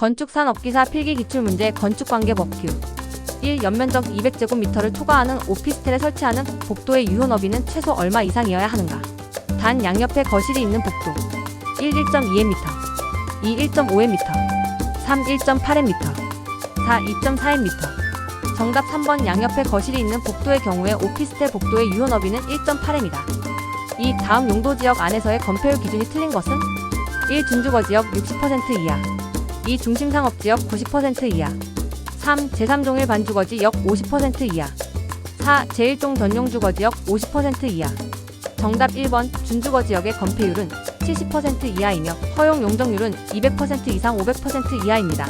건축산업기사 필기 기출문제 건축관계법규 1. 연면적 200제곱미터를 초과하는 오피스텔에 설치하는 복도의 유효 너비는 최소 얼마 이상이어야 하는가? 단 양옆에 거실이 있는 복도 1. 1.2m 2. 1.5m 3. 1.8m 4. 2.4m 정답 3번 양옆에 거실이 있는 복도의 경우에 오피스텔 복도의 유효 너비는 1.8m이다. 2. 다음 용도지역 안에서의 건폐율 기준이 틀린 것은 1. 준주거지역 60% 이하 2. 중심 상업 지역 90% 이하 3. 제3종일 반주거지 역 50% 이하 4. 제1종 전용 주거지역 50% 이하 정답 1번 준주거지역의 건폐율은 70% 이하이며 허용 용적률은 200% 이상 500% 이하입니다.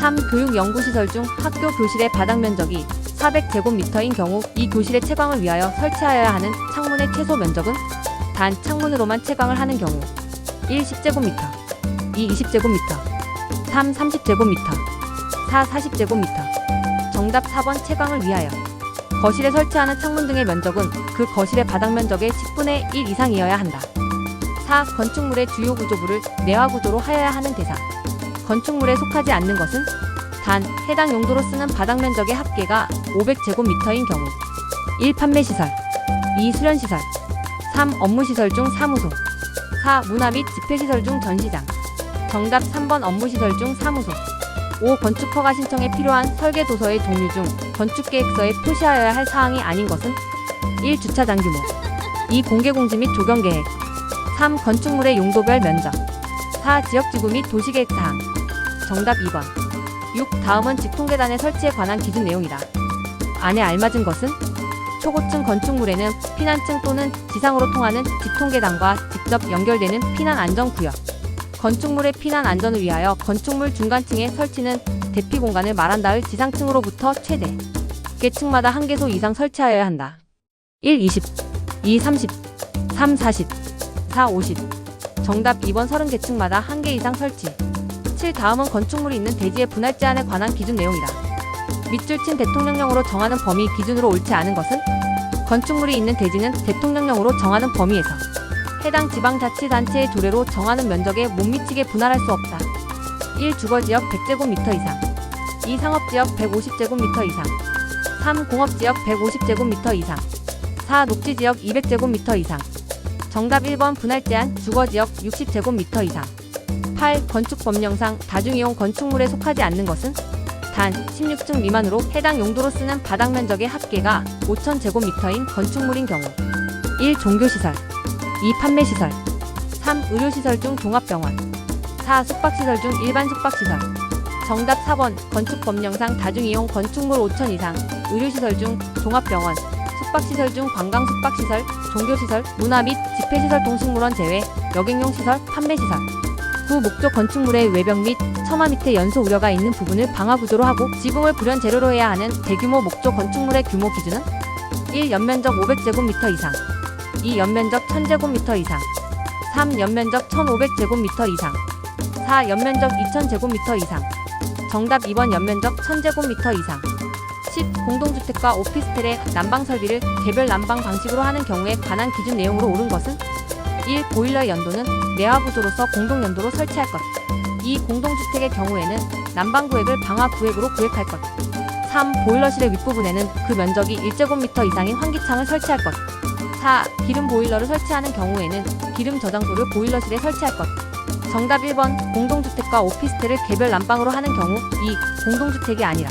3. 교육연구시설 중 학교 교실의 바닥 면적이 400제곱미터인 경우 이 교실의 채광을 위하여 설치하여야 하는 창문의 최소 면적은 단 창문으로만 채광을 하는 경우 1. 10제곱미터 2. 20제곱미터 3. 30제곱미터 4. 40제곱미터 정답 4번 채광을 위하여 거실에 설치하는 창문 등의 면적은 그 거실의 바닥 면적의 10분의 1 이상이어야 한다. 4. 건축물의 주요 구조부를 내화 구조로 하여야 하는 대상 건축물에 속하지 않는 것은 단 해당 용도로 쓰는 바닥 면적의 합계가 500제곱미터인 경우 1. 판매시설 2. 수련시설 3. 업무시설 중 사무소 4. 문화 및 집회시설 중 전시장 정답 3번 업무시설 중 사무소 5. 건축허가 신청에 필요한 설계 도서의 종류 중 건축계획서에 표시하여야 할 사항이 아닌 것은 1. 주차장 규모 2. 공개공지 및 조경계획 3. 건축물의 용도별 면적 4. 지역지구 및 도시계획 사항 정답 2번 6. 다음은 직통계단의 설치에 관한 기준 내용이다. 안에 알맞은 것은 초고층 건축물에는 피난층 또는 지상으로 통하는 직통계단과 직접 연결되는 피난 안전구역 건축물의 피난 안전을 위하여 건축물 중간층에 설치는 대피 공간을 말한다의 지상층으로부터 최대 계층마다 한 개소 이상 설치하여야 한다. 1. 20 2. 30 3. 40 4. 50 정답 2번 30계층마다 한 개 이상 설치 7. 다음은 건축물이 있는 대지의 분할 제한에 관한 기준 내용이다. 밑줄 친 대통령령으로 정하는 범위 기준으로 옳지 않은 것은 건축물이 있는 대지는 대통령령으로 정하는 범위에서 해당 지방자치단체의 조례로 정하는 면적에 못 미치게 분할할 수 없다. 1. 주거지역 100제곱미터 이상 2. 상업지역 150제곱미터 이상 3. 공업지역 150제곱미터 이상 4. 녹지지역 200제곱미터 이상 정답 1번 분할 제한 주거지역 60제곱미터 이상 8. 건축법령상 다중이용 건축물에 속하지 않는 것은 단 16층 미만으로 해당 용도로 쓰는 바닥 면적의 합계가 5,000제곱미터인 건축물인 경우 1. 종교시설 2. 판매시설 3. 의료시설 중 종합병원 4. 숙박시설 중 일반 숙박시설 정답 4번 건축법령상 다중이용 건축물 5천 이상 의료시설 중 종합병원 숙박시설 중 관광 숙박시설 종교시설 문화 및 집회시설 동식물원 제외 여객용 시설 판매시설 구 목적 건축물의 외벽 및 처마 밑에 연소 우려가 있는 부분을 방화 구조로 하고 지붕을 불연 재료로 해야 하는 대규모 목적 건축물의 규모 기준은 1. 연면적 500제곱미터 이상 2. 연면적 1000제곱미터 이상 3. 연면적 1500제곱미터 이상 4. 연면적 2000제곱미터 이상 정답 2번 연면적 1000제곱미터 이상 10. 공동주택과 오피스텔의 난방 설비를 개별 난방 방식으로 하는 경우에 관한 기준 내용으로 옳은 것은 1. 보일러 연도는 내화 구조로서 공동 연도로 설치할 것 2. 공동주택의 경우에는 난방 구획을 방화 구획으로 구획할 것 3. 보일러실의 윗부분에는 그 면적이 1제곱미터 이상인 환기창을 설치할 것 4. 기름 보일러를 설치하는 경우에는 기름 저장소를 보일러실에 설치할 것 정답 1번 공동주택과 오피스텔을 개별 난방으로 하는 경우 2. 공동주택이 아니라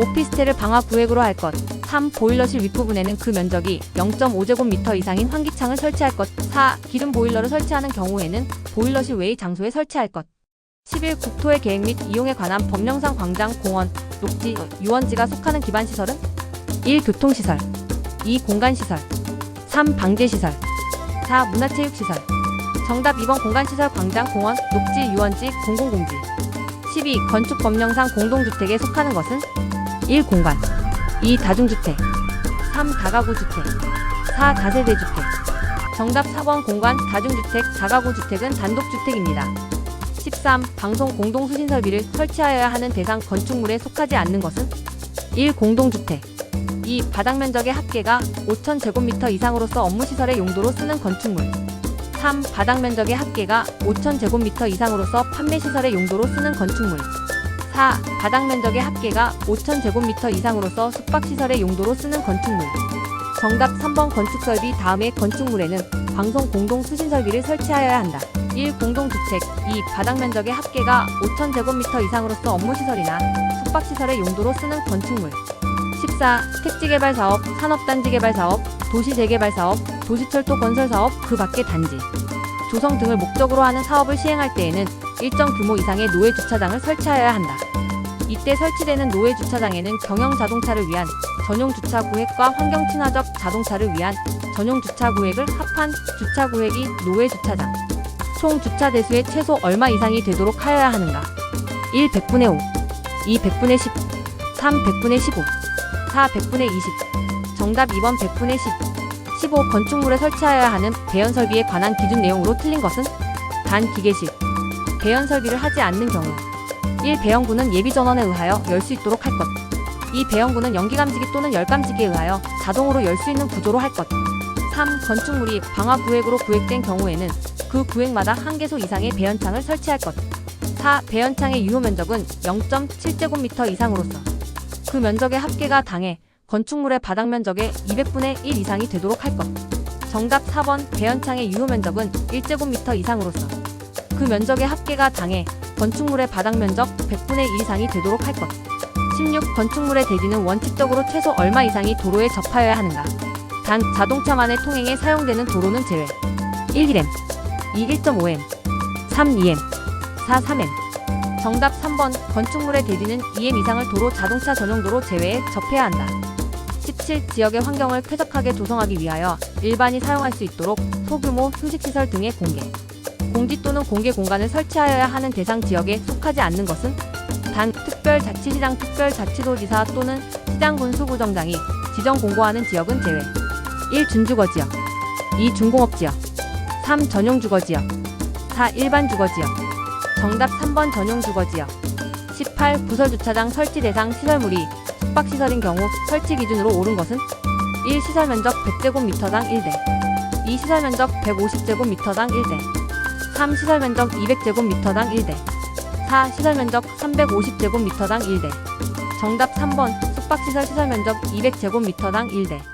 오피스텔을 방화 구획으로 할 것. 3. 보일러실 윗부분에는 그 면적이 0.5제곱미터 이상인 환기창을 설치할 것. 4. 기름 보일러를 설치하는 경우에는 보일러실 외의 장소에 설치할 것. 11. 국토의 계획 및 이용에 관한 법령상 광장, 공원, 녹지, 유원지가 속하는 기반시설은 1. 교통시설 2. 공간시설 3. 방제시설 4. 문화체육시설 정답 2번 공간시설 광장, 공원, 녹지, 유원지, 공공공지 12. 건축법령상 공동주택에 속하는 것은 1. 공간 2. 다중주택 3. 다가구 주택 4. 다세대 주택 정답 4번 공간 다중주택 다가구 주택은 단독주택입니다. 13. 방송 공동수신 설비를 설치하여야 하는 대상 건축물에 속하지 않는 것은 1. 공동주택 2. 바닥 면적의 합계가 5,000제곱미터 이상으로서 업무시설의 용도로 쓰는 건축물 3. 바닥 면적의 합계가 5,000제곱미터 이상으로서 판매 시설의 용도로 쓰는 건축물. 4. 바닥 면적의 합계가 5,000제곱미터 이상으로서 숙박 시설의 용도로 쓰는 건축물. 정답 3번 건축 설비 다음에 건축물에는 방송 공동 수신 설비를 설치하여야 한다. 1. 공동주택 2. 바닥 면적의 합계가 5,000제곱미터 이상으로서 업무시설이나 숙박시설의 용도로 쓰는 건축물 14. 택지개발 사업, 산업단지 개발 사업, 도시 재개발 사업, 도시철도 건설 사업, 그 밖의 단지, 조성 등을 목적으로 하는 사업을 시행할 때에는 일정 규모 이상의 노외 주차장을 설치하여야 한다. 이때 설치되는 노외 주차장에는 경영 자동차를 위한 전용 주차 구획과 환경 친화적 자동차를 위한 전용 주차 구획을 합한 주차 구획이 노외 주차장. 총 주차 대수의 최소 얼마 이상이 되도록 하여야 하는가? 1. 100분의 5 2. 100분의 10 3. 100분의 15 4. 100분의 20 정답 2번 100분의 10 15. 건축물에 설치하여야 하는 배연 설비에 관한 기준 내용으로 틀린 것은? 단 기계식 배연 설비를 하지 않는 경우 1. 배연구는 예비 전원에 의하여 열 수 있도록 할 것. 2. 배연구는 연기 감지기 또는 열 감지기에 의하여 자동으로 열 수 있는 구조로 할 것. 3. 건축물이 방화 구획으로 구획된 경우에는 그 구획마다 한 개소 이상의 배연창을 설치할 것. 4. 배연창의 유효 면적은 0.7제곱미터 이상으로서 그 면적의 합계가 당해 건축물의 바닥 면적의 200분의 1 이상이 되도록 할 것. 정답 4번 배연창의 유효 면적은 1제곱미터 이상으로서 그 면적의 합계가 당해 건축물의 바닥 면적 100분의 1 이상이 되도록 할 것. 16. 건축물의 대지는 원칙적으로 최소 얼마 이상이 도로에 접하여야 하는가? 단 자동차만의 통행에 사용되는 도로는 제외. 1 1m, 2 1.5m, 3 2m, 4 3m. 정답 3번 건축물의 대지는 2m 이상을 도로 자동차 전용도로 제외해 접해야 한다. 17. 지역의 환경을 쾌적하게 조성하기 위하여 일반이 사용할 수 있도록 소규모 휴식시설 등의 공개. 공지 또는 공개 공간을 설치하여야 하는 대상 지역에 속하지 않는 것은 단 특별자치시장 특별자치도지사 또는 시장군수구청장이 지정 공고하는 지역은 제외. 1. 준주거지역 2. 중공업지역 3. 전용주거지역 4. 일반 주거지역 정답 3번 전용 주거지역 18. 부설주차장 설치 대상 시설물이 숙박시설인 경우 설치 기준으로 옳은 것은 1. 시설 면적 100제곱미터당 1대 2. 시설 면적 150제곱미터당 1대 3. 시설 면적 200제곱미터당 1대 4. 시설 면적 350제곱미터당 1대 정답 3번 숙박시설 시설 면적 200제곱미터당 1대